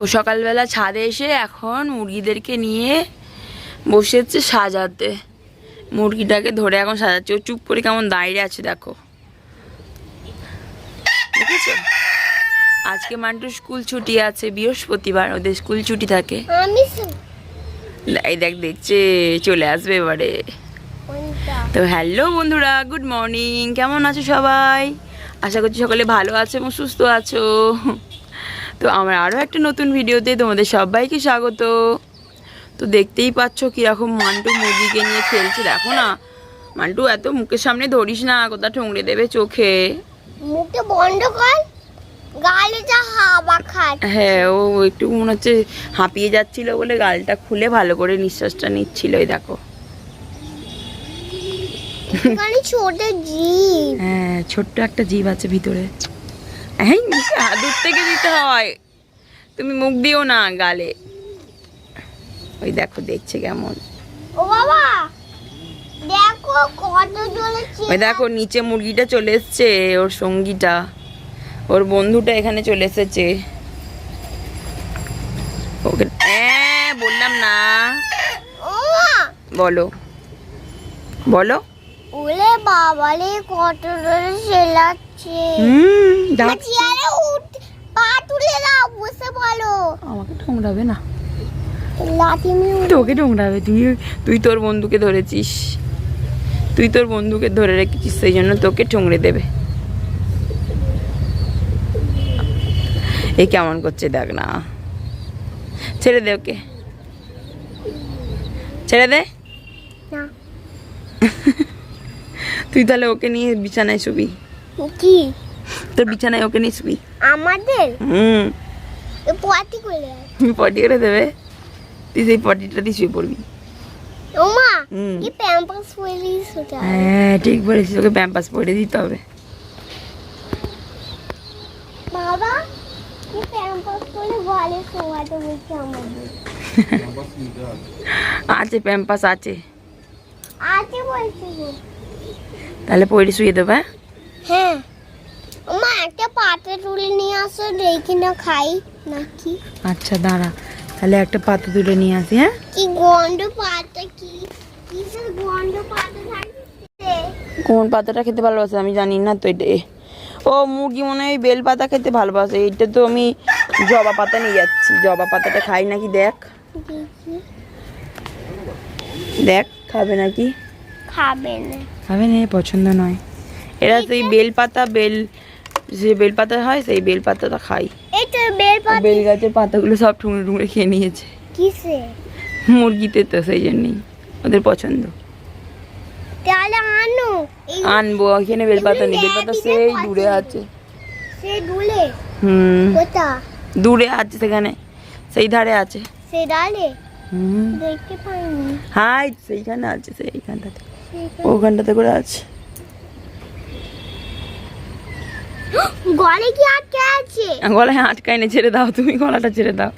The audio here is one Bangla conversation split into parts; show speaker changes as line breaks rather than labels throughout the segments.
ও সকালবেলা ছাদে এসে এখন মুরগিদেরকে নিয়ে বসেছে সাজাতে। মুরগিটাকে ধরে এখন সাজাচ্ছে। ও চুপ করে কেমন দাঁড়িয়ে আছে দেখো। দেখেছ? আজকে মান্টুর স্কুল ছুটি আছে বৃহস্পতিবার ওদের স্কুল ছুটি থাকে। এই দেখ দেখছে চলে আসবে এবারে। তো হ্যালো বন্ধুরা গুড মর্নিং। কেমন আছো সবাই? আশা করছি সকলে ভালো আছো এবং সুস্থ আছো। তো আমার আরও একটা নতুন ভিডিওতে তোমাদের সবাইকে স্বাগত। তো দেখতেই পাচ্ছ কীরকম মান্টু মুরগিকে নিয়ে খেলছে। দেখো না মান্টু এত মুখের সামনে ধরিস না কোথা ঠুংড়ে দেবে চোখে?
মুখে বন্ধ কর
হ্যাঁ ও একটু মনে হচ্ছে হাঁপিয়ে যাচ্ছিল বলে গালটা খুলে ভালো করে নিঃশ্বাসটা নিচ্ছিল দেখো।
ছোট জীব।
হ্যাঁ ছোট্ট একটা জীব আছে ভিতরে। হ্যাঁ দূর থেকে দিতে হয়। তুমি মুখ দিও না গালে। ওই দেখো দেখছে কেমন।
ও বাবা দেখো কত জলে
ওই দেখো নিচে মুরগিটা চলে এসছে ওর সঙ্গীটা। ওর বন্ধুটা এখানে চলে এসেছে। ওকে হ্যাঁ বললাম না। বলো। বলো।
ওলে বাবালে কত জলে সেলাচ্ছে
হুম
চেয়ারে উঠ পা তুলে দাও বসে বলো।
আমাকে ঠোংরাবে না।
লাঠি
তোকে ঠোংরাবে তুই তুই তোর বন্ধুকে ধরেছিস। তুই তোর বন্ধুকে ধরে রেখেছিস সেই জন্য তোকে ঠোংরে দেবে। এ কেমন করছে দেখ না। ছেড়ে দে ওকে। ছেড়ে দে।
না।
তুই তাহলে ওকে নিয়ে বিছানায় শুবি?
কি?
তোর বিছানায় ওকে নিয়ে শুবি?
আমাদের?
হুম।
এ পটি করে
তুমি পটি করে দেবে। তুই সেই পটিটা দিয়ে শুয়ে পড়বি।
ও মা
হুম।
কি প্যাম্পাস পরে সোটা
হ্যাঁ ঠিক বলেছিস ওকে প্যাম্পাস পরে দিতে হবে।
বাবা কি প্যাম্পাস পরে ঘরে শোয়াতে বলছে আমাদের।
আছে প্যাম্পাস আছে।
আছে বলছে।
তাহলে পরে শুয়ে দেবে হ্যাঁ?
হ্যাঁ। মা একটা পাতা তুলে নিয়ে আসো রেখে না খাই নাকি।
আচ্ছা দাঁড়া। তাহলে একটা পাতা তুলে নিয়ে আসি হ্যাঁ?
কি গন্ধ পাতা কি কিসের গন্ধ পাতা থাকছে
কোন পাতাটা খেতে ভালোবাসে আমি জানি না তো এটা। ও মুরগি মনে হয় বেল পাতা খেতে ভালোবাসে। এইটা তো আমি জবা পাতা নিয়ে যাচ্ছি। জবা পাতাটা খাই নাকি দেখ।
দেখ
খাবে নাকি?
খাবে না।
খাবে না পছন্দ নয়। এরা সেই বেল পাতা বেল যে বেল পাতা হয় সেই বেল পাতাটা খাই।
এই তো বেল পাতা
বেল গাছের পাতাগুলো সব ঠুংরে ঠুংরে খেয়ে নিয়েছে।
কিসে?
মুরগিতে তো সেই জন্যই ওদের পছন্দ।
তাহলে আনো।
আনব এখানে বেলপাতা নেই বেলপাতা সেই দূরে আছে।
সে দুলে
হুম।
কোথা?
দূরে আছে সেখানে সেই ধারে আছে।
সেই ডালে?
হুম।
দেখতে পাইনি।
হাই সেইখানে আছে সেইখানটাতে। ওখানটাতে করে আছে।
গলে কি আটকে আছে?
গলায় আটকায় না ছেড়ে দাও তুমি গলাটা ছেড়ে দাও।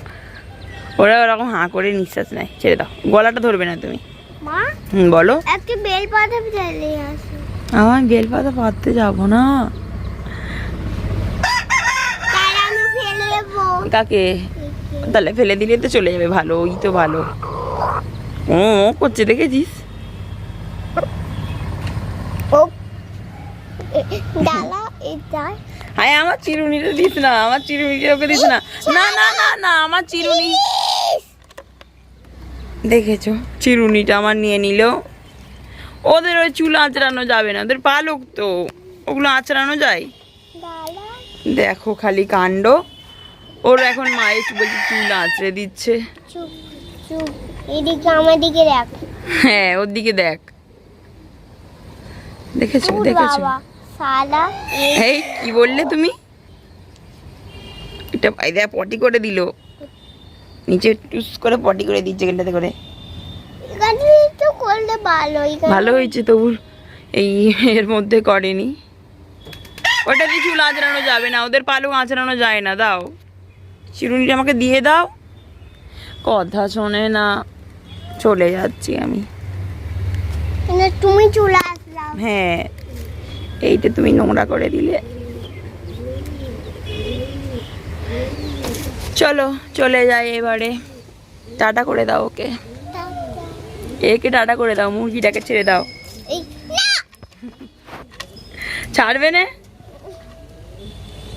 ওরা ওরকম হাঁ করে নিঃশ্বাস নেয় ছেড়ে দাও। গলাটা ধরবে না তুমি।
মা?
হুম বলো।
একটা বেল পাতা ফেলে আসো।
আমার পাততে যাব না।
তাহলে ফেলে দেবো।
কাকে তাহলে ফেলে দিলে তো চলে যাবে ভালো ওই তো ভালো। ও করছে দেখেছিস?
ও। ডালা এটা
হায় আমার চিরুনিটা দিস না আমার চিরুনিটা ওকে দিস না। না না না না আমার চিরুনি। দেখেছ? চিরুনিটা আমার নিয়ে নিল। ওদের ওই চুল আঁচড়ানো যাবে না ওদের পালক তো। ওগুলো আঁচড়ানো যায়। দেখো খালি কাণ্ড। ওর এখন মায়ের বলছে চুল আঁচড়ে দিচ্ছে।
চুপ চুপ। এদিকে আমার দিকে দেখ।
হ্যাঁ ওর দিকে দেখ। দেখেছ দেখেছ?
এই
কি বললে তুমি? এটা দেখ পটি করে দিল। নিচে টুস করে পটি করে দিচ্ছে গেলটাতে করে।
ভালো
হয়েছে তবু এই এর মধ্যে করেনি। ওটা দিয়ে চুল আঁচড়ানো যাবে না ওদের পালক আঁচড়ানো যায় না দাও। চিরুনিটা আমাকে দিয়ে দাও। কথা শোনে না চলে যাচ্ছি আমি।
তুমি চলে
হ্যাঁ এইটা তুমি নোংরা করে দিলে। চলো চলে যাই এবারে। টাটা করে দাও ওকে। একে টাটা করে দাও মুরগিটাকে ছেড়ে দাও। ছাড়বে না?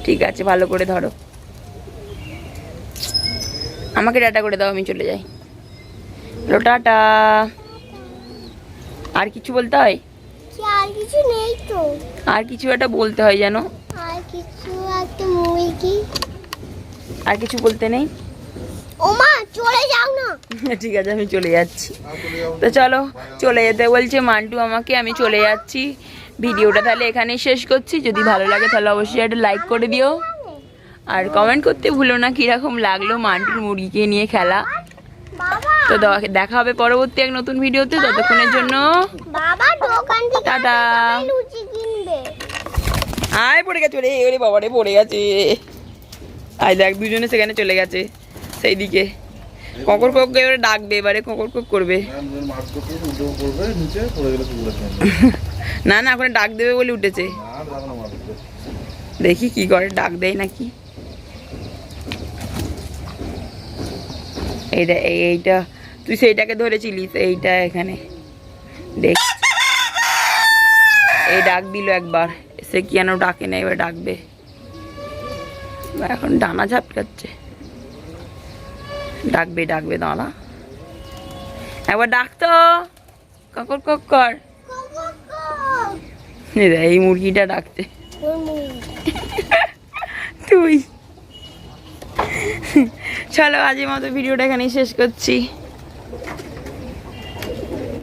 ঠিক আছে ভালো করে ধরো। আমাকে টাটা করে দাও আমি চলে যাই। Hello tata. আর কিছু বলতে হয়?
আর কিছু নেই তো।
আর কিছু একটা বলতে হয় যেন।
আর কিছু একটা মুরগি
আর কিছু বলতে নেই?
ও মা চলে যাও না।
ঠিক আছে আমি চলে যাচ্ছি। তো চলো চলে যেতে বলছে মান্টু আমাকে আমি চলে যাচ্ছি। ভিডিওটা তাহলে এখানেই শেষ করছি। যদি ভালো লাগে তাহলে অবশ্যই একটা লাইক করে দিও। আর কমেন্ট করতে ভুলো না কীরকম লাগল মান্টুর মুরগিকে নিয়ে খেলা।
বাবা
তো দেখা হবে পরবর্তী এক নতুন ভিডিওতে ততক্ষণের জন্য
বাবা দোকান
টাটা। আয় পড়ে গেছে রে ওরে বাবারে পড়ে গেছে। আয় দেখ দুজনে সেখানে চলে গেছে সেই দিকে ককর কক এবারে ডাকবে এবারে ককর কক করবে। না না ওখানে ডাক দেবে বলে উঠেছে। দেখি কি করে ডাক দেয় নাকি? এইটা এই এইটা। তুই সেইটাকে ধরেছিলিস এইটা এখানে। দেখ। এই ডাক দিল একবার সে কি যেন ডাকে না এবার ডাকবে। এখন ডানা ঝাপটাচ্ছে। ডাকবে ডাকবে দাঁড়া। একবার ডাকতো ককর দেখ, এই মুরগিটা ডাকছে। তুই। চলো আজের মতো ভিডিওটা এখানেই শেষ করছি।